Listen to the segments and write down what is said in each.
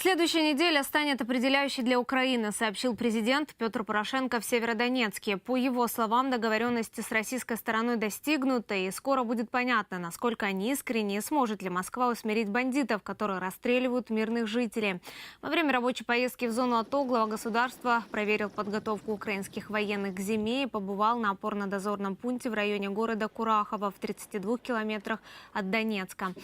Следующая неделя станет определяющей для Украины, сообщил президент Петр Порошенко в Северодонецке. По его словам, договоренности с российской стороной достигнуты, и скоро будет понятно, насколько они искренне и сможет ли Москва усмирить бандитов, которые расстреливают мирных жителей. Во время рабочей поездки в зону АТО глава государства проверил подготовку украинских военных к зиме и побывал на опорно-дозорном пункте в районе города Курахово в 32 километрах от Донецка.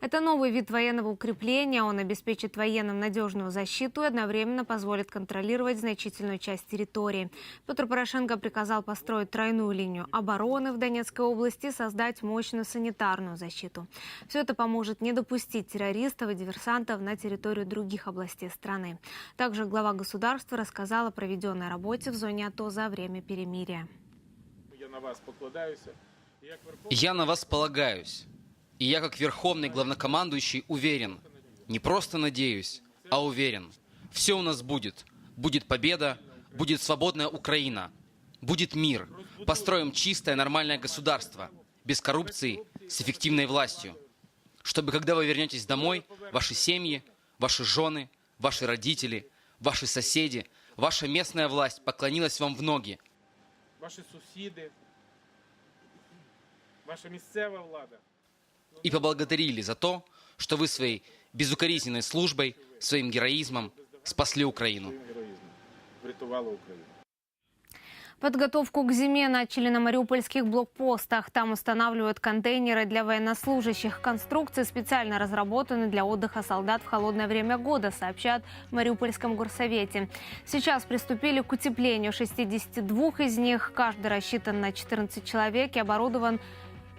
Это новый вид военного укрепления. Он обеспечит военным надежную защиту и одновременно позволит контролировать значительную часть территории. Петр Порошенко приказал построить тройную линию обороны в Донецкой области и создать мощную санитарную защиту. Все это поможет не допустить террористов и диверсантов на территорию других областей страны. Также глава государства рассказал о проведенной работе в зоне АТО за время перемирия. Я на вас покладаюся. Я на вас полагаюсь. И я, как верховный главнокомандующий, уверен, не просто надеюсь, а уверен, все у нас будет. Будет победа, будет свободная Украина, будет мир. Построим чистое, нормальное государство, без коррупции, с эффективной властью. Чтобы, когда вы вернетесь домой, ваши семьи, ваши жены, ваши родители, ваши соседи, ваша местная власть поклонилась вам в ноги, ваші сусіди, ваша місцева влада. и поблагодарили за то, что вы своей безукоризненной службой, своим героизмом спасли Украину. своїм героїзмом врятувала Україну. Подготовку к зиме начали на мариупольских блокпостах. Там устанавливают контейнеры для военнослужащих. Конструкции специально разработаны для отдыха солдат в холодное время года, сообщают в Мариупольском горсовете. Сейчас приступили к утеплению 62 из них. Каждый рассчитан на 14 человек и оборудован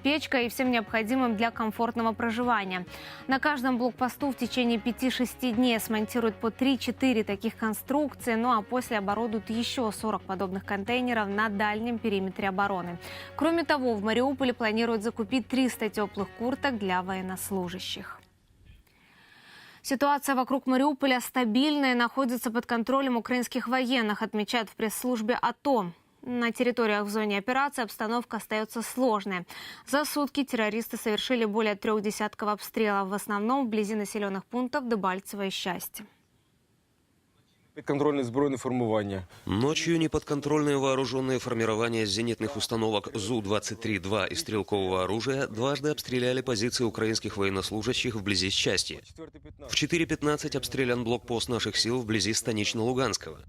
печкой и всем необходимым для комфортного проживания. На каждом блокпосту в течение 5-6 дней смонтируют по 3-4 таких конструкции, ну а после оборудуют еще 40 подобных контейнеров на дальнем периметре обороны. Кроме того, в Мариуполе планируют закупить 300 теплых курток для военнослужащих. Ситуация вокруг Мариуполя стабильная и находится под контролем украинских военных, отмечают в пресс-службе АТО. На территориях в зоне операции обстановка остается сложной. За сутки террористы совершили более трех десятков обстрелов, в основном вблизи населенных пунктов Дебальцево и Счастье. Підконтрольне збройне формування. Ночью неподконтрольные вооруженные формирования зенитных установок ЗУ-23-2 и стрелкового оружия дважды обстреляли позиции украинских военнослужащих вблизи Счастья. В 4.15 обстрелян блокпост наших сил вблизи Станично-Луганского.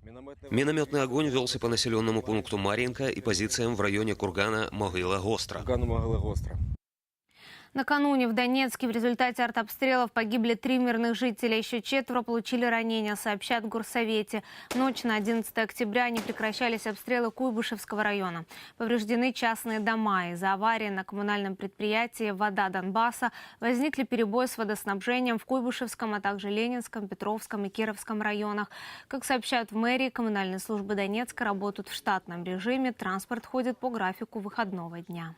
Минометный огонь велся по населенному пункту Маринка и позициям в районе Кургана Могила-Гостра. Гану могила гостра. Накануне в Донецке в результате артобстрелов погибли три мирных жителя. Еще четверо получили ранения, сообщают в Горсовете. Ночь на 11 октября не прекращались обстрелы Куйбышевского района. Повреждены частные дома. Из-за аварии на коммунальном предприятии «Вода Донбасса» возникли перебои с водоснабжением в Куйбышевском, а также Ленинском, Петровском и Кировском районах. Как сообщают в мэрии, коммунальные службы Донецка работают в штатном режиме. Транспорт ходит по графику выходного дня.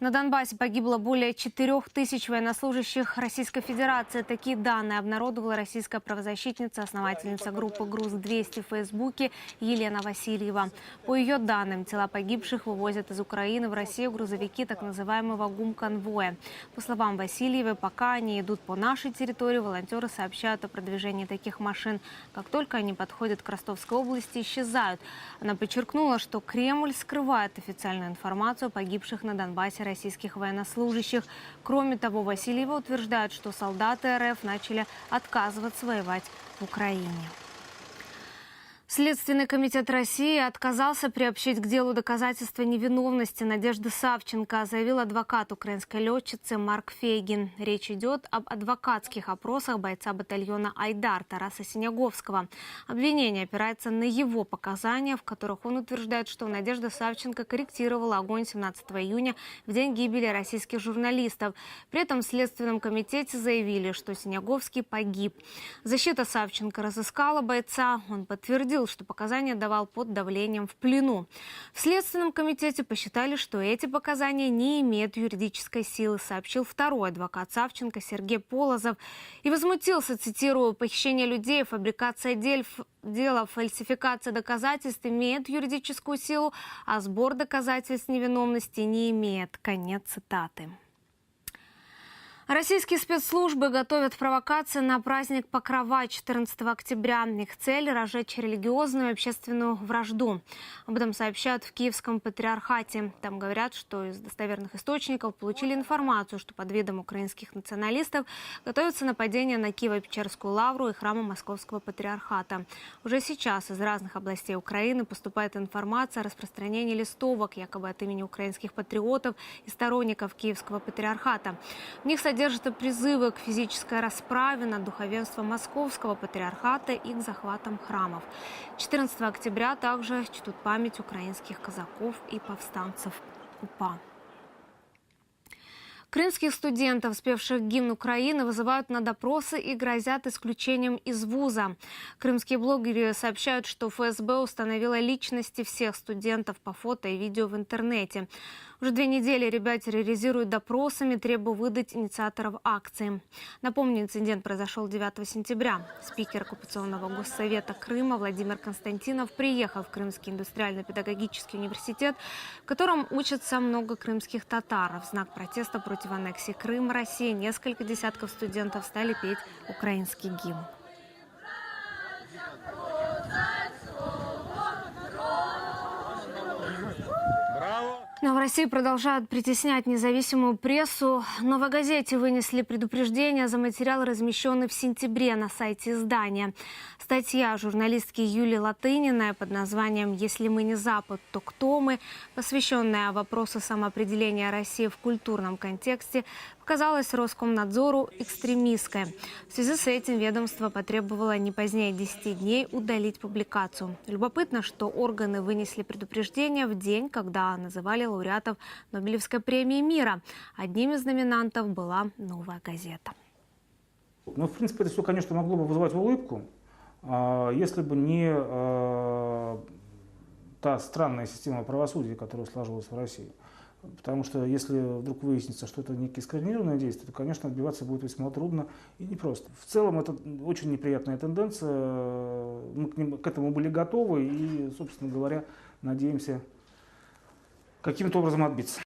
На Донбассе погибло более 4 тысяч военнослужащих Российской Федерации. Такие данные обнародовала российская правозащитница, основательница группы «Груз-200» в Фейсбуке Елена Васильева. По ее данным, тела погибших вывозят из Украины в Россию грузовики так называемого ГУМ-конвоя. По словам Васильевой, пока они идут по нашей территории, волонтеры сообщают о продвижении таких машин. Как только они подходят к Ростовской области, исчезают. Она подчеркнула, что Кремль скрывает официальную информацию о погибших на Донбассе российских военнослужащих. Кроме того, Васильева утверждает, что солдаты РФ начали отказываться воевать в Украине. Следственный комитет России отказался приобщить к делу доказательства невиновности Надежды Савченко, заявил адвокат украинской летчицы Марк Фейгин. Речь идет об адвокатских опросах бойца батальона «Айдар» Тараса Синяговского. Обвинение опирается на его показания, в которых он утверждает, что Надежда Савченко корректировала огонь 17 июня в день гибели российских журналистов. При этом в Следственном комитете заявили, что Синяговский погиб. Защита Савченко разыскала бойца. Он подтвердил, что показания давал под давлением в плену. В Следственном комитете посчитали, что эти показания не имеют юридической силы, сообщил второй адвокат Савченко Сергей Полозов. И возмутился, цитирую, «похищение людей, фабрикация дель, дела, фальсификация доказательств имеет юридическую силу, а сбор доказательств невиновности не имеет». Конец цитаты. Российские спецслужбы готовят провокации на праздник Покрова 14 октября. Их цель – разжечь религиозную и общественную вражду. Об этом сообщают в Киевском патриархате. Там говорят, что из достоверных источников получили информацию, что под видом украинских националистов готовится нападение на Киево-Печерскую лавру и храмы Московского патриархата. Уже сейчас из разных областей Украины поступает информация о распространении листовок, якобы от имени украинских патриотов и сторонников Киевского патриархата. В них содержатся и призывы к физической расправе над духовенством Московского патриархата и к захватам храмов. 14 октября также чтут память украинских казаков и повстанцев УПА. Крымских студентов, спевших гимн Украины, вызывают на допросы и грозят исключением из вуза. Крымские блогеры сообщают, что ФСБ установила личности всех студентов по фото и видео в интернете. Уже две недели ребят терроризируют допросами, требуя выдать инициаторов акции. Напомню, инцидент произошел 9 сентября. Спикер оккупационного госсовета Крыма Владимир Константинов приехал в Крымский индустриально-педагогический университет, в котором учатся много крымских татар. В знак протеста против аннексии Крыма России несколько десятков студентов стали петь украинский гимн. Но в России продолжают притеснять независимую прессу. В «Новой газете» вынесли предупреждение за материал, размещенный в сентябре на сайте издания. Статья журналистки Юлии Латыниной под названием «Если мы не Запад, то кто мы?», посвященная вопросу самоопределения России в культурном контексте, показалась Роскомнадзору экстремистской. В связи с этим ведомство потребовало не позднее 10 дней удалить публикацию. Любопытно, что органы вынесли предупреждение в день, когда называли лауреатов Нобелевской премии мира. Одним из номинантов была «Новая газета». Ну, в принципе, это все, конечно, могло бы вызывать улыбку, а, если бы не а, та странная система правосудия, которая сложилась в России. Потому что если вдруг выяснится, что это некие скоординированные действия, то, конечно, отбиваться будет весьма трудно и непросто. В целом, это очень неприятная тенденция. Мы к, ним- к этому были готовы и, собственно говоря, надеемся каким-то образом отбиться.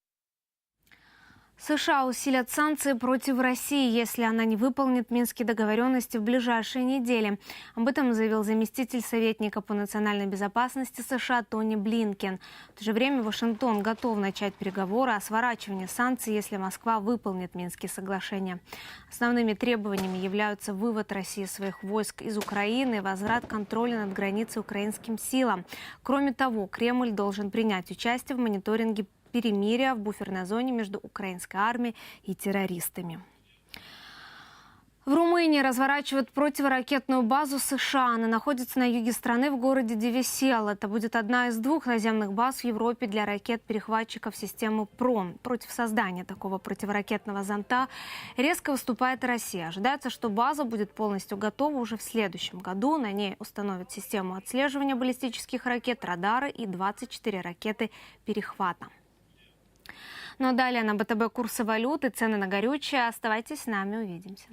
США усилят санкции против России, если она не выполнит минские договоренности в ближайшие недели. Об этом заявил заместитель советника по национальной безопасности США Тони Блинкен. В то же время Вашингтон готов начать переговоры о сворачивании санкций, если Москва выполнит Минские соглашения. Основными требованиями являются вывод России своих войск из Украины и возврат контроля над границей украинским силам. Кроме того, Кремль должен принять участие в мониторинге перемирия в буферной зоне между украинской армией и террористами. В Румынии разворачивают противоракетную базу США. Она находится на юге страны в городе Девисел. Это будет одна из двух наземных баз в Европе для ракет-перехватчиков системы ПРОМ. Против создания такого противоракетного зонта резко выступает Россия. Ожидается, что база будет полностью готова уже в следующем году. На ней установят систему отслеживания баллистических ракет, радары и 24 ракеты перехвата. Ну а далее на БТБ курсы валют и цены на горючее. Оставайтесь с нами, увидимся.